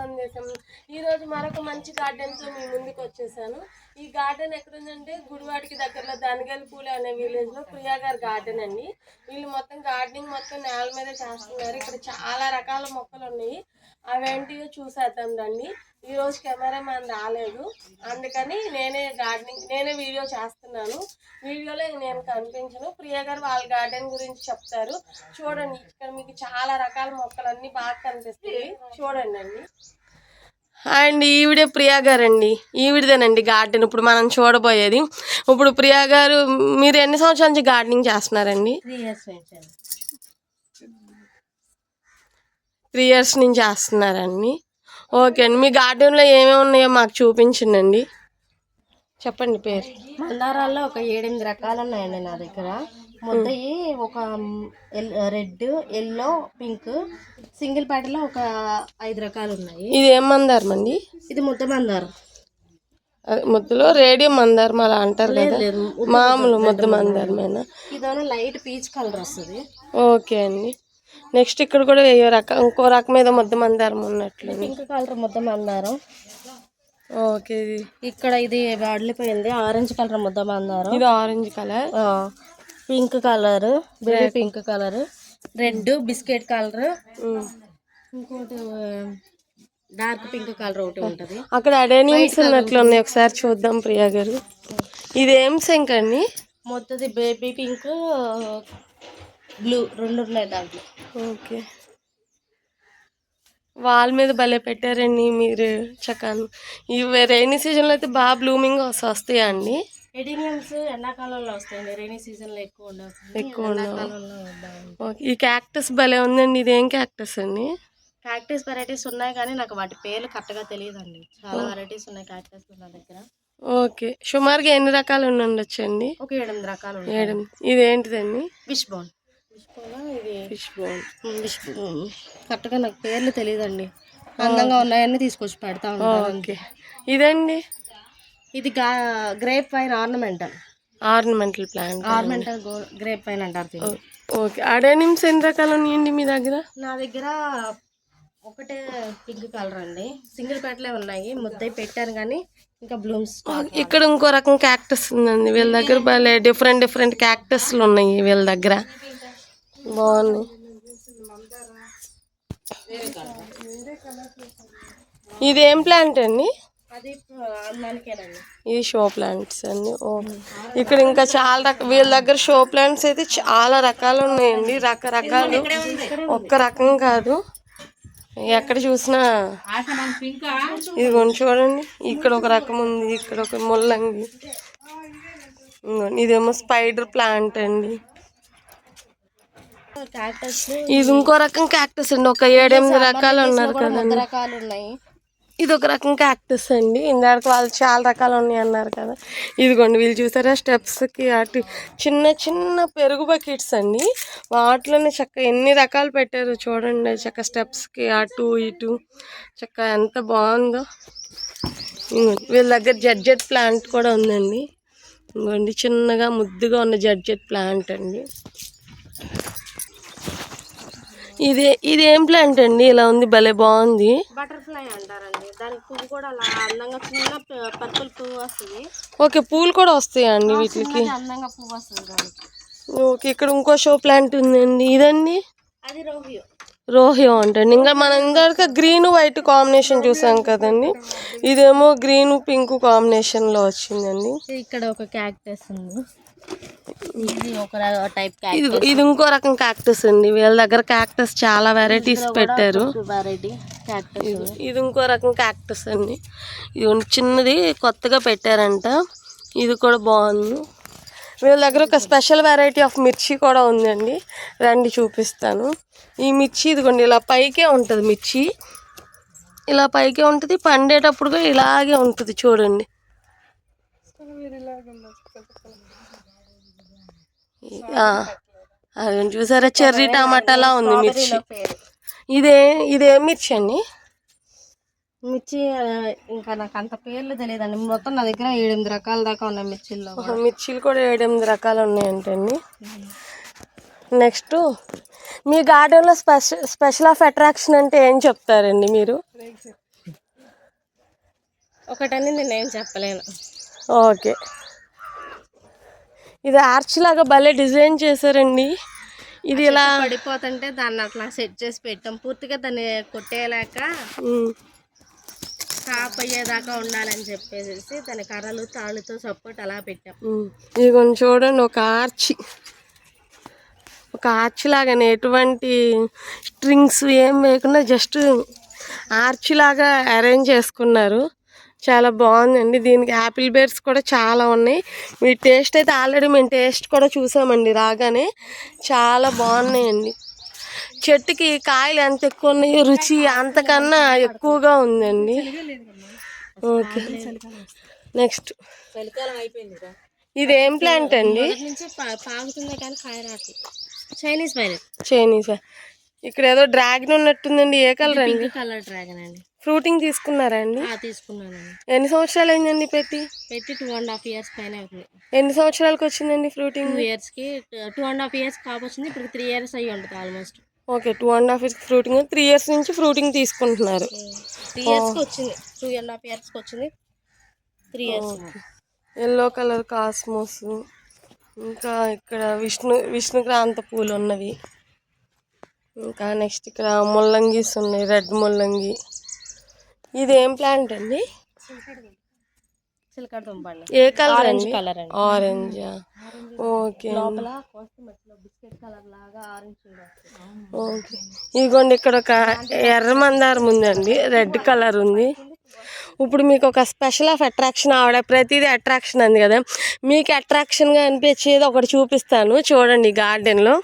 సందేశం ఈ రోజు మరొక మంచి గార్డెన్తో మీ ముందుకు వచ్చేసాను. ఈ గార్డెన్ ఎక్కడుందంటే గుడివాడికి దగ్గరలో దనగల్పూలి అనే విలేజ్లో ప్రియా గారి గార్డెన్ అండి. వీళ్ళు మొత్తం గార్డెనింగ్ మొత్తం నేల మీద చేస్తున్నారు. ఇక్కడ చాలా రకాల మొక్కలు ఉన్నాయి. అవేంటియో చూసేద్దాం రండి. ఈరోజు కెమెరా మ్యాన్ రాలేదు. అందుకని నేనే గార్డెనింగ్ నేనే వీడియో చేస్తున్నాను. వీడియోలో నేను కనిపించను. ప్రియా గారు వాళ్ళ గార్డెన్ గురించి చెప్తారు. చూడండి ఇక్కడ మీకు చాలా రకాల మొక్కలన్నీ బాగా కనిపిస్తాయి. చూడండి అండి. అండ్ ఈవిడే ప్రియా గారు అండి ఈవిడదేనండి గార్డెన్. ఇప్పుడు మనం చూడబోయేది. ఇప్పుడు ప్రియా గారు మీరు ఎన్ని సంవత్సరాల నుంచి గార్డెనింగ్ చేస్తున్నారండి? త్రీ ఇయర్స్ త్రీ ఇయర్స్ నుంచి చేస్తున్నారండి. ఓకే అండి. మీ గార్డెన్లో ఏమేమి ఉన్నాయో మాకు చూపించండి చెప్పండి పేరు. మందారాల్లో ఒక ఏడెనిమిది రకాలు ఉన్నాయండి నా దగ్గర. ముద్దయి ఒక రెడ్ ఎల్లో పింక్ సింగిల్ ప్యాటర్లో ఒక ఐదు రకాలు ఉన్నాయి. ఇది ఏం మందారం అండి? ఇది ముద్ద మందారం. ముద్దులో రేడియం మందారం అలా అంటారు కదా? మామూలు ముద్ద మందారమేనా? ఇదేమో లైట్ పీచ్ కలర్ వస్తుంది. ఓకే అండి. నెక్స్ట్ ఇక్కడ కూడా ఏ రకం ఇంకో రకం ఏదో ముద్ద మందారం ఉన్నట్లు పింక్ కలర్ ముద్ద మందారం. ఓకే. ఇది ఇక్కడ ఇది వాడిలిపోయింది. ఆరెంజ్ కలర్ ముద్ద మందారం. ఇది orange colour. Pink colour. Baby pink colour. Red biscuit colour. ఇంకోటి డార్క్ పింక్ కలర్ ఒకటి ఉంటుంది. అక్కడ అడేనియమ్స్ ఉన్నట్లు ఉన్నాయి. ఒకసారి చూద్దాం ప్రియా గారు. ఇది ఏం శంక్ అండి? మొత్తది బేబీ పింక్ బ్లూ. రెండు ఉన్నాయి దాంట్లో. ఓకే. వాల్ మీద భలే పెట్టారండి మీరు చక్కను ఇవి రైనీ సీజన్లో అయితే బాగా బ్లూమింగ్ వస్తాయా అండి? ఎడినియమ్స్ ఎండాకాలంలో వస్తాయండి. రైనీ సీజన్లో ఎక్కువ ఉండవు. ఎక్కువ ఉండవు. ఈ క్యాక్టస్ భలే ఉందండి. ఇది ఏం క్యాక్టస్ అండి? క్యాక్టస్ వెరైటీస్ ఉన్నాయి కానీ నాకు వాటి పేర్లు కరెక్ట్గా తెలియదండి. చాలా వెరైటీస్ ఉన్నాయి క్యాక్టస్ నా దగ్గర. ఓకే. సుమారుగా ఎన్ని రకాలు ఉండి ఉండొచ్చండి? ఒక ఎనిమిది రకాలు ఉన్నాయి ఏడు ఇదేంటిదండి? Wish bone. ఇది? ఫిష్ బోన్ విష్ కరెక్ట్గా నాకు పేర్లు తెలియదండి అందంగా ఉన్నాయని తీసుకొచ్చి పెడతా ఓకే ఇదండి ఇది గా grape vine ornamental ornamental plant ornamental grape vine అంటారు. ఓకే అడేనిమ్స్ ఎన్ని రకాలు ఉన్నాయండి మీ దగ్గర? నా దగ్గర ఒకటే పింక్ కలర్ అండి. సింగిల్ పెట్లే ఉన్నాయి. ముద్దయి పెట్టాను కానీ ఇంకా బ్లూమ్స్ ఇక్కడ ఇంకో రకం క్యాక్టస్ ఉందండి. వీళ్ళ దగ్గర భలే డిఫరెంట్ డిఫరెంట్ క్యాక్టస్లు ఉన్నాయి వీళ్ళ దగ్గర. బాగున్నాయి ఇది ఏం ప్లాంట్ అండి? ఇది షో ప్లాంట్స్ అండి. ఓ ఇక్కడ ఇంకా చాలా రక వీళ్ళ దగ్గర షో ప్లాంట్స్ అయితే చాలా రకాలు ఉన్నాయండి. రకరకాలు. ఒక్క రకం కాదు. ఎక్కడ చూసినా ఇది కొంచెం చూడండి. ఇక్కడ ఒక రకం ఉంది. ఇక్కడ ఒక ముల్లంగి. ఇదిగోండి, ఇదేమో స్పైడర్ ప్లాంట్ అండి. ఇది ఇంకో రకం క్యాక్టస్ అండి. ఒక ఏడెనిమిది రకాలు ఉన్నారు కదండి. రకాలు ఉన్నాయి ఇది ఒక రకం క్యాక్టస్ అండి. ఇందాక వాళ్ళు చాలా రకాలు ఉన్నాయి అన్నారు కదా. ఇదిగోండి వీళ్ళు చూసారా? స్టెప్స్కి అటు చిన్న చిన్న పెరుగు బకెట్స్ అండి. వాటిలోనే చక్క ఎన్ని రకాలు పెట్టారు చూడండి. చక్క స్టెప్స్కి అటు ఇటు చక్క ఎంత బాగుందో. వీళ్ళ దగ్గర జడ్జెట్ ప్లాంట్ కూడా ఉందండి. ఇంకోండి చిన్నగా ముద్దుగా ఉన్న జడ్జెట్ ప్లాంట్ అండి. ఇది ఇది ఏం ప్లాంట్ అండి? ఇలా ఉంది భలే బాగుంది. బటర్ఫ్లై అంటారండి. దానికి పువ్వు కూడా అలా అందంగా చిన్న పర్పుల్ పువ్వు వస్తుంది. ఓకే పూలు కూడా వస్తాయా అండి వీటికి? అందంగా పువ్వు వస్తుంది దానికి. ఓకే ఇక్కడ ఇంకో షో ప్లాంట్ ఉందండి. ఇదండి? అది రోహియో. రోహియో అంటండి. ఇంకా మనం ఇందాక గ్రీన్ వైట్ కాంబినేషన్ చూసాం కదండి. ఇదేమో గ్రీన్ పింక్ కాంబినేషన్లో వచ్చిందండి. ఇక్కడ ఒక క్యాక్టస్ ఉంది. ఇది ఒక టైప్ ఇది ఇది ఇంకో రకం క్యాక్టస్ అండి. వీళ్ళ దగ్గర క్యాక్టస్ చాలా వెరైటీస్ పెట్టారు. వెరైటీ ఇది ఇంకో రకం క్యాక్టస్ అండి. ఇది చిన్నది కొత్తగా పెట్టారంట. ఇది కూడా బాగుంది. వీళ్ళ దగ్గర ఒక స్పెషల్ వెరైటీ ఆఫ్ మిర్చి కూడా ఉందండి. రండి చూపిస్తాను. ఈ మిర్చి ఇదిగోండి ఇలా పైకే ఉంటుంది మిర్చి. ఇలా పైకే ఉంటుంది పండేటప్పుడు కూడా ఇలాగే ఉంటుంది చూడండి. అదిగోండి చూసారా? చెర్రీ టమాటాలా ఉంది మిర్చి. ఇదే ఇదే మిర్చి అండి. మిర్చి ఇంకా నాకు అంత పేర్లు తెలియదండి. మొత్తం నా దగ్గర ఏడెనిమిది రకాల దాకా ఉన్నాయి మిర్చిల్లో మిర్చీలు కూడా ఏడెనిమిది రకాలు ఉన్నాయంటండి నెక్స్ట్ మీ గార్డెన్లో స్పెషల్ స్పెషల్ ఆఫ్ అట్రాక్షన్ అంటే ఏం చెప్తారండి మీరు? ఒకటని నేనేం చెప్పలేను. ఓకే. ఇది ఆర్చ్ లాగా భలే డిజైన్ చేశారండి. ఇది ఇలా పడిపోతుంటే దాన్ని అట్లా సెట్ చేసి పెట్టాం. పూర్తిగా దాన్ని కొట్టేయలేక ఉమ్, టాప్ అయ్యేదాకా ఉండాలని చెప్పేసి దాని కర్రలు తాళ్ళుతో సపోర్ట్ అలా పెట్టాం. ఇది కొంచెం చూడండి ఒక ఆర్చి ఒక ఆర్చ్ లాగానే ఎటువంటి స్ట్రింగ్స్ ఏం వేయకుండా జస్ట్ ఆర్చ్ లాగా అరేంజ్ చేసుకున్నారు. చాలా బాగుందండి. దీనికి యాపిల్ బేర్స్ కూడా చాలా ఉన్నాయి. మీ టేస్ట్ అయితే ఆల్రెడీ మేము టేస్ట్ కూడా చూసామండి రాగానే. చాలా బాగున్నాయండి. చెట్టుకి కాయలు ఎంత ఎక్కువ ఉన్నాయో రుచి అంతకన్నా ఎక్కువగా ఉందండి. ఓకే. నెక్స్ట్. ఇది ఏం ప్లాంట్ అండి? Chinese Chinese? ఇక్కడ ఏదో డ్రాగన్ ఉన్నట్టుందండి. ఏ కలర్ అండి? కలర్ డ్రాగన్ అండి. ఫ్రూటింగ్ తీసుకున్నారా అండి? తీసుకున్నానండి. ఎన్ని సంవత్సరాలు అయిందండి పెట్టి? పెట్టి టూ అండ్ హాఫ్ ఇయర్స్ పైన అవుతుంది. ఎన్ని సంవత్సరాలకు వచ్చిందండి ఫ్రూటింగ్? టూ ఇయర్స్కి టూ అండ్ హాఫ్ ఇయర్స్ కావచ్చింది ఇప్పుడు త్రీ ఇయర్స్ అయ్యి ఉంటుంది almost okay two and half years fruiting. Three years నుంచి ఫ్రూటింగ్ తీసుకుంటున్నారు. త్రీ ఇయర్స్కి వచ్చింది. టూ అండ్ హాఫ్ ఇయర్స్కి వచ్చింది. Three years yellow colour cosmos ఇంకా ఇక్కడ విష్ణు విష్ణుక్రాంత పూలు ఉన్నవి. ఇంకా నెక్స్ట్ ఇక్కడ ముల్లంగీస్ ఉన్నాయి రెడ్ ముల్లంగి. ఇది ఏం ప్లాంట్ అండి? ఏ కలర్ ఆరెంజ్ అండి? కలర్ అండి. Orange okay. అండి. లోపల కోస్తే మధ్యలో బిస్కెట్ కలర్ లాగా ఆరెంజ్ వస్తుంది. ఓకే. ఇదిగోండి ఇక్కడ ఒక ఎర్ర మందారం ఉందండి. రెడ్ కలర్ ఉంది. ఇప్పుడు మీకు ఒక స్పెషల్ ఆఫ్ అట్రాక్షన్ ఆవిడ ప్రతిదీ అట్రాక్షన్ అంది కదా. మీకు అట్రాక్షన్గా అనిపించేది ఒకటి చూపిస్తాను. చూడండి గార్డెన్లో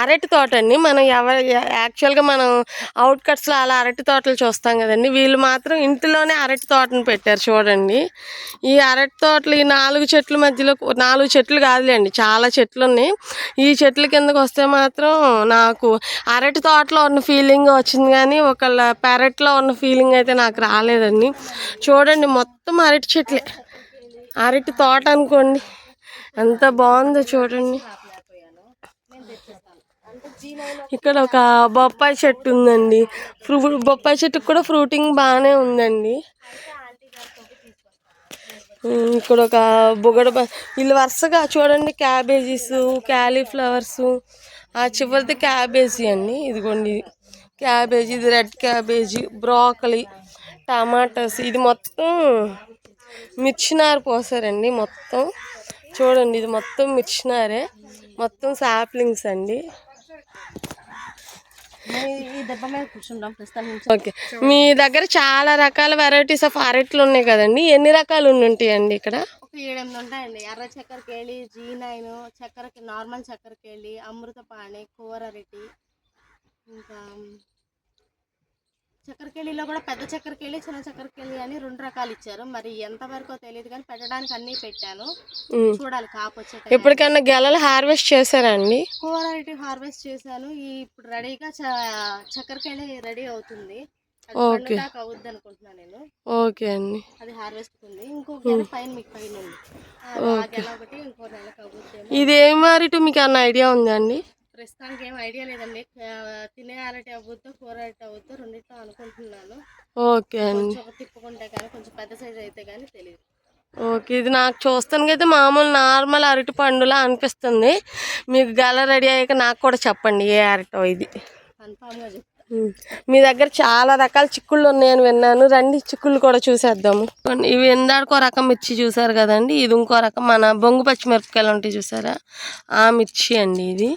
అరటి తోట అండి. మనం ఎవరు యాక్చువల్గా మనం అవుట్కట్స్లో అలా అరటి తోటలు చూస్తాం కదండి. వీళ్ళు మాత్రం ఇంటిలోనే అరటి తోటను పెట్టారు చూడండి. ఈ అరటి తోటలు ఈ నాలుగు చెట్ల మధ్యలో నాలుగు చెట్లు కాదులేండి చాలా చెట్లు ఉన్నాయి. ఈ చెట్ల కిందకు వస్తే మాత్రం నాకు అరటి తోటలో ఉన్న ఫీలింగ్ వచ్చింది కానీ ఒకళ్ళ పెరట్లో ఉన్న ఫీలింగ్ అయితే నాకు రాలేదండి. చూడండి మొత్తం అరటి చెట్లే. అరటి తోట అనుకోండి. ఎంత బాగుందో చూడండి. ఇక్కడ ఒక బొప్పాయి చెట్టు ఉందండి. ఫ్రూ బొప్పాయి చెట్టుకు కూడా ఫ్రూటింగ్ బాగానే ఉందండి. ఇక్కడ ఒక బుగడ వీళ్ళు వరుసగా చూడండి క్యాబేజీస్ క్యాలీఫ్లవర్స్. ఆ చివరిది క్యాబేజీ అండి. ఇదిగోండి. క్యాబేజీ ఇది రెడ్ క్యాబేజీ బ్రోకలీ. టమాటాస్. ఇది మొత్తం మిర్చినారు పోసారండి మొత్తం. చూడండి ఇది మొత్తం మిర్చినారే. మొత్తం సాప్లింగ్స్ అండి. ఓకే. మీ దగ్గర చాలా రకాల వెరైటీస్ ఆఫ్ అరట్లు ఉన్నాయి కదండి. ఎన్ని రకాలు ఉంటాయండి ఇక్కడ? ఒక ఏడెనిమిది ఉంటాయండి. ఎర్ర చక్కెరకేళి జీ నైన్ చక్కెరకి నార్మల్ చక్కెరకేళి అమృతపాణి కూరరెడ్డి ఇంకా చక్కెరకేళిలో కూడా పెద్ద చక్కెరకేళి చిన్న చక్కెరకేళి అని రెండు రకాలు ఇచ్చారు. మరి ఎంతవరకు తెలియదు కానీ పెట్టడానికి అన్నీ పెట్టాను. చూడాలి కాపు వచ్చే ఎప్పటికన్నా గెలలు హార్వెస్ట్ చేశారండి కూరరెడ్డి హార్వెస్ట్ చేశాను. ఈ ఇప్పుడు రెడీగా చక్కెరకేళి రెడీ అవుతుంది. ఓకే. అవుద్ది అనుకుంటున్నాను నేను. ఓకే అండి. అది హార్వెస్ట్ ఉంది. ఇంకో పైన మీకు పైన ఉంది. ఒకటి ఇంకో నెలకు ఇది ఏం మీకు అన్న ఐడియా ఉందా అండి? ప్రస్తుతానికి ఏం ఐడియా లేదండి. తినే అరటి అవ్వద్దు కూర అరటి అవ్వద్దు రెండిట్లో అనుకుంటున్నాను. ఓకే అండి. తిప్పుకుంటే కానీ కొంచెం పెద్ద సైజ్ అయితే కానీ తెలియదు ఓకే ఇది నాకు చూస్తానికైతే మామూలు నార్మల్ అరటి పండులా అనిపిస్తుంది. మీకు గల రెడీ అయ్యాక నాకు కూడా చెప్పండి ఏ అరటో ఇది. కన్ఫామ్గా. మీ దగ్గర చాలా రకాల చిక్కుళ్ళు ఉన్నాయని విన్నాను. రండి చిక్కుళ్ళు కూడా చూసేద్దాము. ఇవి ఎందాడుకో రకం మిర్చి చూసారు కదండి. ఇది ఇంకో రకం మన బొంగు పచ్చిమిరపకాయలు ఉంటాయి చూసారా? ఆ మిర్చి అండి ఇది.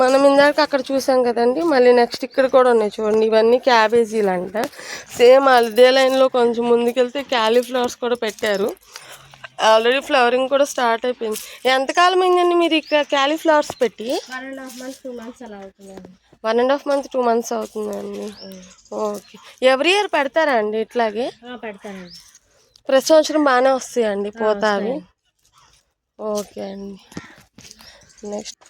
మనం ఇందాక అక్కడ చూసాం కదండి మళ్ళీ నెక్స్ట్ ఇక్కడ కూడా ఉన్నాయి చూడండి. ఇవన్నీ క్యాబేజీలు అంట సేమ్ అదే లైన్లో కొంచెం ముందుకెళ్తే క్యాలీఫ్లవర్స్ కూడా పెట్టారు. ఆల్రెడీ ఫ్లవరింగ్ కూడా స్టార్ట్ అయిపోయింది. ఎంతకాలం అయిందండి మీరు ఇక్కడ క్యాలీఫ్లవర్స్ పెట్టి? One and half months two months అలా అవుతుందండి. One and half month two months అవుతుందండి. ఓకే ఎవ్రీ ఇయర్ పెడతారా అండి ఇట్లాగే? పెడతానండి. ప్రతి సంవత్సరం బాగానే వస్తాయండి పోతావి. ఓకే అండి. నెక్స్ట్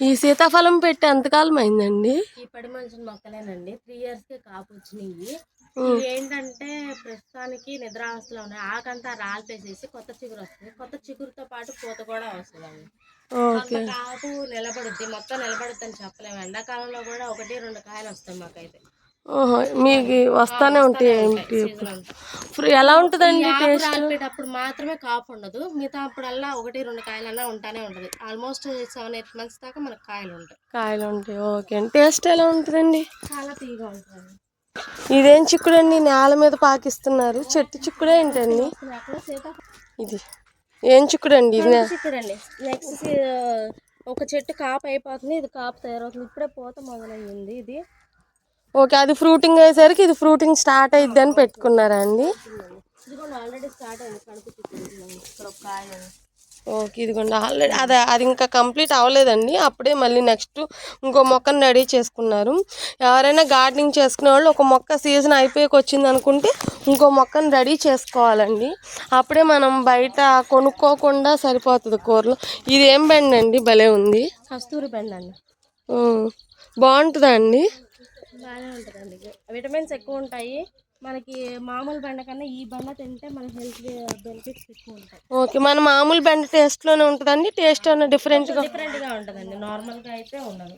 ఈ సీతాఫలం పెట్టి ఎంతకాలం అయిందండి ఈ పడి మనుషుల మొక్కలేనండి. త్రీ ఇయర్స్కి కాపు వచ్చినాయి ఇవి ఏంటంటే ప్రస్తుతానికి నిద్రావస్థలో ఉన్నాయి. ఆకంతా రాలిపేసేసి కొత్త చిగురు వస్తుంది కొత్త చిగురుతో పాటు పూత కూడా వస్తుందండి. ఓకే. కాపు నిలబడుద్ది. మొత్తం నిలబడుద్ది అని చెప్పలేము. ఎండాకాలంలో కూడా ఒకటి రెండు కాయలు వస్తాయి మాకైతే. మీకు వస్తానే ఉంటాయి ఏంటి. ఫ్రూ- ఎలా ఉంటుందండి టేస్ట్? రాలిపోయేటప్పుడు మాత్రమే కాపు ఉండదు. మిగతా అప్పుడల్లా ఒకటి రెండు కాయలన్నా ఉంటానే ఉంటది. ఆల్మోస్ట్ సెవెన్ ఎయిట్ మంత్స్ దాకా మనకు కాయలు ఉంటాయి. కాయలు ఉంటాయి. ఓకే అండి. టేస్ట్ ఎలా ఉంటుందండి? చాలా తీగా ఉంటుంది ఇదేం చిక్కుడు అండి నేల మీద పాకిస్తున్నారు. చెట్టు చిక్కుడే ఏంటండి? ఇది ఏం చిక్కుడు అండి ఇది చిక్కుడండి. నెక్స్ట్ ఒక చెట్టు కాపు అయిపోతుంది. ఇది కాపు తయారవుతుంది. ఇప్పుడే పూత మొదలయ్యింది ఇది. ఓకే అది ఫ్రూటింగ్ అయ్యేసరికి ఇది ఫ్రూటింగ్ స్టార్ట్ అయ్యిద్ది అని పెట్టుకున్నారా అండి. ఓకే ఇదిగోండి ఆల్రెడీ అది అది ఇంకా కంప్లీట్ అవ్వలేదండి. అప్పుడే మళ్ళీ నెక్స్ట్ ఇంకో మొక్కను రెడీ చేసుకున్నారు. ఎవరైనా గార్డెనింగ్ చేసుకునే వాళ్ళు ఒక మొక్క సీజన్ అయిపోయాక వచ్చింది అనుకుంటే ఇంకో మొక్కను రెడీ చేసుకోవాలండి. అప్పుడే మనం బయట కొనుక్కోకుండా సరిపోతుంది కూరలో. ఇది ఏం బెండ్ అండి భలే ఉంది. కస్తూరి బెండ్ అండి బాగుంటుందా అండి? బాగానే ఉంటుందండి విటమిన్స్ ఎక్కువ ఉంటాయి. మనకి మామూలు బెండ కన్నా ఈ బెండ తింటే మన హెల్త్ బెనిఫిట్స్ ఎక్కువ ఉంటాయి. ఓకే మన మామూలు బెండ టేస్ట్లోనే ఉంటుందండి? టేస్ట్ అన్న డిఫరెంట్గా డిఫరెంట్గా ఉంటుందండి. నార్మల్గా అయితే ఉండదు.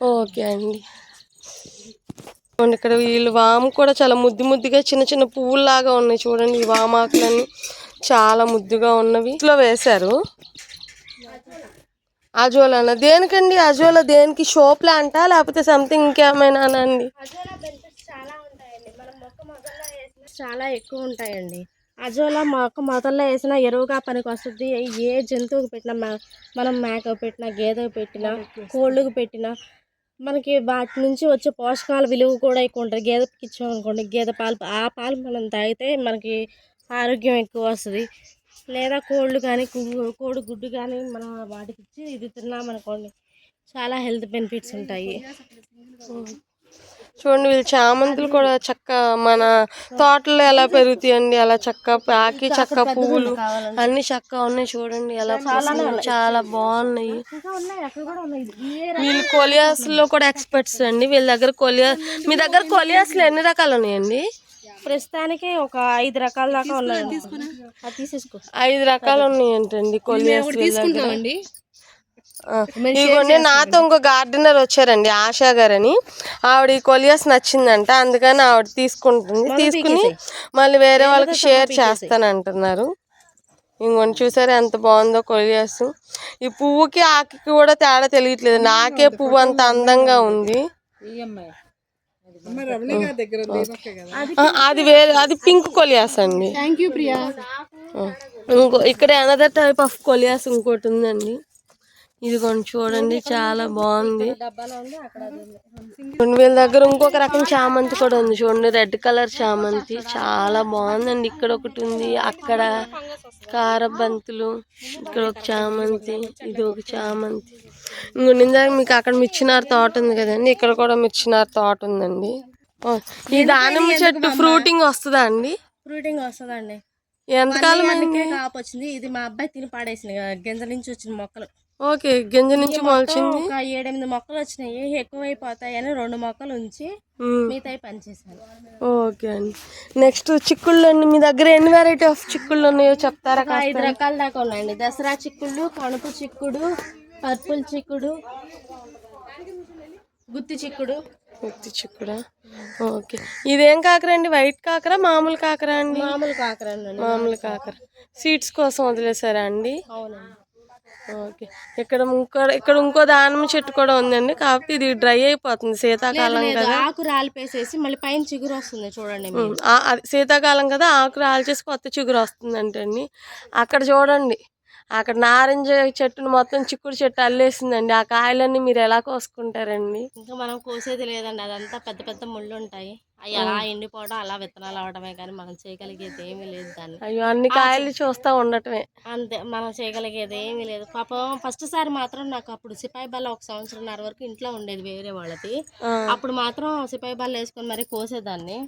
ఓకే అండి. ఇక్కడ వీళ్ళు వాము కూడా చాలా ముద్దు ముద్దుగా చిన్న చిన్న పువ్వుల్లాగా ఉన్నాయి. చూడండి ఈ వామాకులన్నీ చాలా ముద్దుగా ఉన్నవి. ఇంట్లో వేశారు. అజోలానా. దేనికండి అజోలా? దేనికి? షో ప్లాంటా? లేకపోతే సంథింగ్ ఇంకేమైనా అండి అజోలా బెనిఫిట్స్ చాలా ఉంటాయండి. మనం మొక్క మొదల్లో వేసిన చాలా ఎక్కువ ఉంటాయండి. అజోలా మొక్క మొదల్లో వేసిన ఎరువుగా పనికి వస్తుంది ఏ జంతువుకి పెట్టినా మనం మేకకు పెట్టినా గేదెకు పెట్టినా కోళ్ళకు పెట్టినా మనకి వాటి నుంచి వచ్చే పోషకాల విలువ కూడా ఎక్కువ ఉంటుంది. గేదెకి ఇచ్చామనుకోండి గేదె పాలు ఆ పాలు మనం తాగితే మనకి ఆరోగ్యం ఎక్కువ వస్తుంది. లేదా కోళ్ళు కానీ కోడి గుడ్డు కానీ మనం వాటికి ఇచ్చి ఇది తిన్నామనుకోండి చాలా హెల్త్ బెనిఫిట్స్ ఉంటాయి. చూడండి వీళ్ళు చామంతులు కూడా చక్క మన తోటలో ఎలా పెరుగుతాయండి అలా చక్క పాకి చక్క పువ్వులు అన్ని చక్క ఉన్నాయి చూడండి ఎలా. చాలా బాగున్నాయి. వీళ్ళు కొలియాస్లో కూడా ఎక్స్పర్ట్స్ అండి వీళ్ళ దగ్గర కొలియా మీ దగ్గర కొలియాస్లో ఎన్ని రకాలు ఉన్నాయండి? ప్రస్తుతానికి ఒక ఐదు రకాల దాకా ఉన్నాయి. తీసేసుకో. ఐదు రకాలు ఉన్నాయంటండి ఆ, ఇదిగోండి నాతో ఇంకో గార్డెనర్ వచ్చారండి ఆశా గారు అని ఆవిడ ఈ కొలియాస్ నచ్చిందంట అందుకని ఆవిడ తీసుకుంటుంది. తీసుకుని మళ్ళీ వేరే వాళ్ళకి షేర్ చేస్తాను అంటున్నారు ఇంకొని చూసారా ఎంత బాగుందో కొలియాస్. ఈ పువ్వుకి ఆకి కూడా తేడా తెలియట్లేదు. నాకే పువ్వు అంత అందంగా ఉంది. అది వేరే అది పింక్ కొలియాస్ అండి. Thank you Priya. ఆ, ఇంకో ఇక్కడ అనదర్ టైప్ ఆఫ్ కొలియాస్ ఇంకోటి ఉందండి. ఇది కొంచెం చూడండి చాలా బాగుంది. డబ్బాలో ఉంది అక్కడ అది ఉంది. రెండు వేల దగ్గర ఇంకొక రకం చామంతి కూడా ఉంది చూడండి రెడ్ కలర్ చామంతి. చాలా బాగుందండి ఇక్కడ ఒకటి ఉంది అక్కడ కారబంతులు ఇక్కడ ఒక చామంతి ఇది ఒక చామంతి. ఇంకో నిందాక మీకు అక్కడ మిర్చినార్ తోట ఉంది కదండి. ఇక్కడ కూడా మిర్చినార్ తోట ఉందండి. ఈ దానిమ్మ చెట్టు ఫ్రూటింగ్ వస్తుందా అండి? ఫ్రూటింగ్ వస్తుందండి. ఎంతకాలం అందుకే కాపు వచ్చింది. ఇది మా అబ్బాయి తిని పాడేసింది. గింజ నుంచి వచ్చిన మొక్కలు. ఓకే గింజ నుంచి మొలిచింది. ఒక ఏడెనిమిది మొక్కలు వచ్చినాయి. ఎక్కువైపోతాయని రెండు మొక్కలు ఉంచి. మిగతాయి పనిచేసాను ఓకే అండి. నెక్స్ట్ చిక్కుళ్ళు అండి. మీ దగ్గర ఎన్ని వెరైటీ ఆఫ్ చిక్కుళ్ళు ఉన్నాయో చెప్తారా ఐదు రకాల దాకా ఉన్నాయండి. దసరా చిక్కుడు కణుపు చిక్కుడు పర్పుల్ చిక్కుడు. గుత్తి చిక్కుడు. ఉత్తి చిక్కుడా? ఓకే. ఇదేం కాకర అండి వైట్ కాకర? మామూలు కాకర అండి? మామూలు కాకరండి మామూలు కాకర. సీడ్స్ కోసం వదిలేసారా అండి? ఓకే. ఇక్కడ ఇంకో ఇక్కడ ఇంకో దానిమ్మ చెట్టు కూడా ఉందండి. కాకపోతే ఇది డ్రై అయిపోతుంది శీతాకాలం కదా. ఆకు రాలిపేసేసి మళ్ళీ పైన చిగురు వస్తుంది చూడండి శీతాకాలం కదా ఆకు రాల్చేసి కొత్త చిగురు వస్తుందంటండి. అక్కడ చూడండి. అక్కడ నారింజ చెట్టును మొత్తం చిక్కుడు చెట్టు అల్లేసిందండి. ఆ కాయలన్నీ మీరు ఎలా కోసుకుంటారండి? ఇంకా మనం కోసేది లేదండి. అదంతా పెద్ద పెద్ద ముళ్ళు ఉంటాయి అవి అలా ఎండిపోవడం అలా విత్తనాలు అవడమే కానీ మనం చేయగలిగేది ఏమీ లేదు దాన్ని. అయ్యో అన్ని కాయలు చూస్తా ఉండటమే. అంతే మనం చేయగలిగేది ఏమీ లేదు. పాపం ఫస్ట్ సారి మాత్రం నాకు అప్పుడు సిపాయి బల్ల ఒక సంవత్సరంన్నర వరకు ఇంట్లో ఉండేది వేరే వాళ్ళది. ఆ, అప్పుడు మాత్రం సిపాయి బల్ల వేసుకొని మరి కోసేదాన్ని.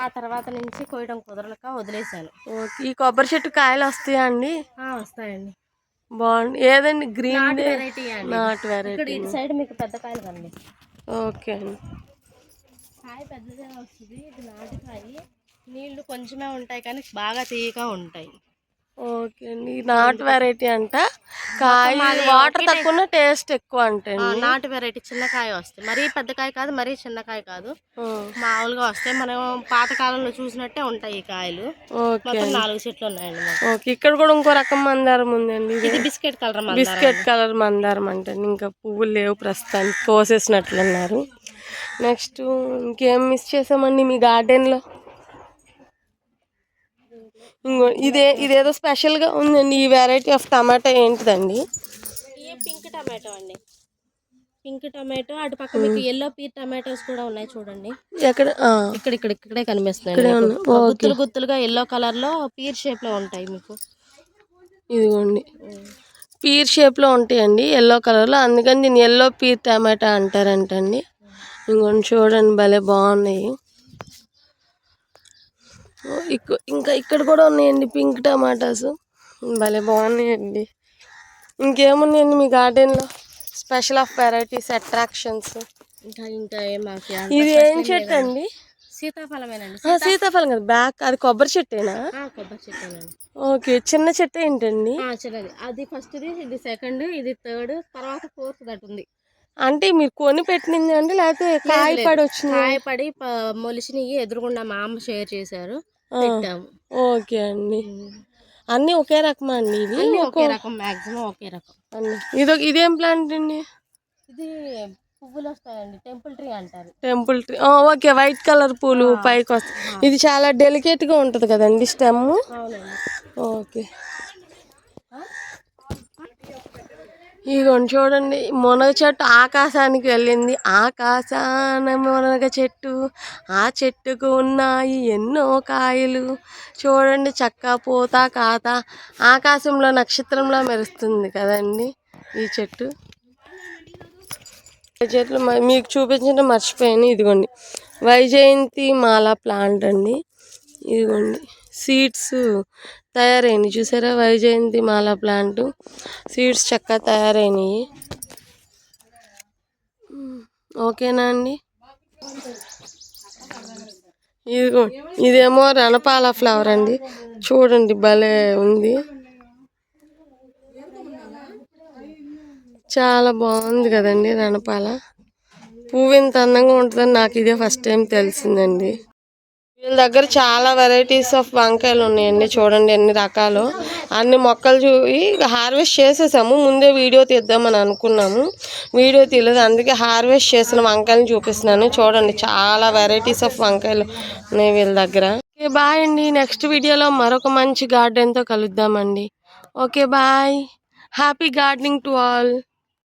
ఆ తర్వాత నుంచి కోయడం కుదరలేక వదిలేశాను. ఓకే ఈ కొబ్బరి చెట్టు కాయలు వస్తాయా అండి? వస్తాయండి. బాగుంది. ఏదండి? గ్రీన్ వెరైటీ అండి. నాట్ ఇక్కడ వెరైటీ. ఇటు సైడ్ మీకు పెద్ద కాయలు కండి ఓకే అండి. కాయ పెద్దదే వస్తుంది ఇది నాటుకాయ. నీళ్ళు కొంచెమే ఉంటాయి కానీ బాగా తీయగా ఉంటాయి. ఓకే అండి నాట్ వెరైటీ అంట. కాయ వాటర్ తక్కువ టేస్ట్ ఎక్కువ అంటే నాటు వెరైటీ చిన్న కాయ వస్తాయి మరీ పెద్ద కాయ కాదు మరీ చిన్న కాయ కాదు. మామూలుగా వస్తాయి. మనం పాతకాలంలో చూసినట్టే ఉంటాయి ఈ కాయలు. మొత్తం నాలుగు చెట్లు ఉన్నాయండి. ఓకే ఇక్కడ కూడా ఇంకో రకం మందారం ఉందండి ఇది. బిస్కెట్ కలర్ బిస్కెట్ కలర్ మందారం అంటే. ఇంకా పువ్వులు లేవు ప్రస్తుతానికి కోసేసినట్లున్నారు నెక్స్ట్ ఇంకేం మిస్ చేసామండి మీ గార్డెన్లో? ఇంకో ఇదే ఇదేదో స్పెషల్గా ఉందండి ఈ వెరైటీ ఆఫ్ టమాటా ఏంటిదండి? పింక్ టమాటో అండి. పింక్ టమాటో అటు పక్క మీకు ఎల్లో పీర్ టమాటోస్ కూడా ఉన్నాయి చూడండి. ఎక్కడ? ఇక్కడ ఇక్కడ ఇక్కడే కనిపిస్తున్నాయి. గుత్తులు గుత్తులుగా ఎల్లో కలర్లో పీర్ షేప్లో ఉంటాయి మీకు. ఇదిగోండి. పీర్ షేప్లో ఉంటాయండి ఎల్లో కలర్లో అందుకని దీన్ని ఎల్లో పీర్ టమాటా అంటారంటండి. ఇంకొంచెం చూడండి భలే బాగున్నాయి. ఇంకా ఇక్కడ కూడా ఉన్నాయండి పింక్ టమాటాస్. భలే బాగున్నాయండి. ఇంకేమున్నాయండి మీ గార్డెన్లో? Special of varieties attractions. ఇంకా ఇంకా ఇది ఏం చెట్టు. అండి? సీతాఫలమేనండి. సీతాఫలం కదా బ్యాక్ అది కొబ్బరి చెట్టేనా? కొబ్బరి చెట్టేనండి. ఓకే చిన్న చెట్టు ఏంటండి? చిన్నది. అది ఫస్ట్ది ఇది సెకండ్ ఇది థర్డ్ తర్వాత ఫోర్త్ దట్ ఉంది అంటే మీరు కొని పెట్టింది అంటే లేకపోతే కాయ లేదు. పడి వచ్చింది కాయపడి మొలిచినవి ఎదురుగుండా మా అమ్మ షేర్ చేశారు. పెట్టాము. ఓకే అండి. అన్నీ ఒకే రకమా అండి ఇవి? ఒకే రకం మాక్సిమం ఒకే రకం. అన్ని. ఇది ఇదేం ప్లాంట్ అండి? ఇది పువ్వులు వస్తాయండి టెంపుల్ ట్రీ అంటారు. Temple tree. Okay white colour పూలు పైకి వస్తాయి ఇది చాలా డెలికేట్గా ఉంటది కదండి స్టెమ్ ఓకే. ఇదిగోండి చూడండి మునగ చెట్టు ఆకాశానికి వెళ్ళింది. ఆకాశాన మునగ చెట్టు ఆ చెట్టుకు ఉన్నాయి ఎన్నో కాయలు. చూడండి చక్క పూత కాత ఆకాశంలో నక్షత్రంలో మెరుస్తుంది కదండి ఈ చెట్టు. ఈ చెట్లు మీకు చూపించడం మర్చిపోయాను. ఇదిగోండి వైజయంతి మాల ప్లాంట్ అండి. ఇదిగోండి సీడ్స్ తయారైనవి చూసారా? వైజయంతి మాల ప్లాంట్. సీడ్స్ చక్కగా తయారైనవి ఓకేనా అండి? ఇదిగో ఇదేమో రణపాల ఫ్లవర్ అండి. చూడండి భలే ఉంది. చాలా బాగుంది కదండి రణపాల. పువ్వు ఇంత అందంగా ఉంటుందని నాకు ఇదే ఫస్ట్ టైం తెలిసిందండి. వీళ్ళ దగ్గర చాలా వెరైటీస్ ఆఫ్ వంకాయలు ఉన్నాయండి చూడండి ఎన్ని రకాలు. అన్ని మొక్కలు చూపి హార్వెస్ట్ చేసేసాము. ముందే వీడియో తీద్దామని అనుకున్నాము. వీడియో తీయలేదు. అందుకే హార్వెస్ట్ చేసిన వంకాయలను చూపిస్తున్నాను. చూడండి చాలా వెరైటీస్ ఆఫ్ వంకాయలు ఉన్నాయి వీళ్ళ దగ్గర. ఓకే బాయ్ అండి. నెక్స్ట్ వీడియోలో మరొక మంచి గార్డెన్తో కలుద్దామండి. Okay bye happy gardening to all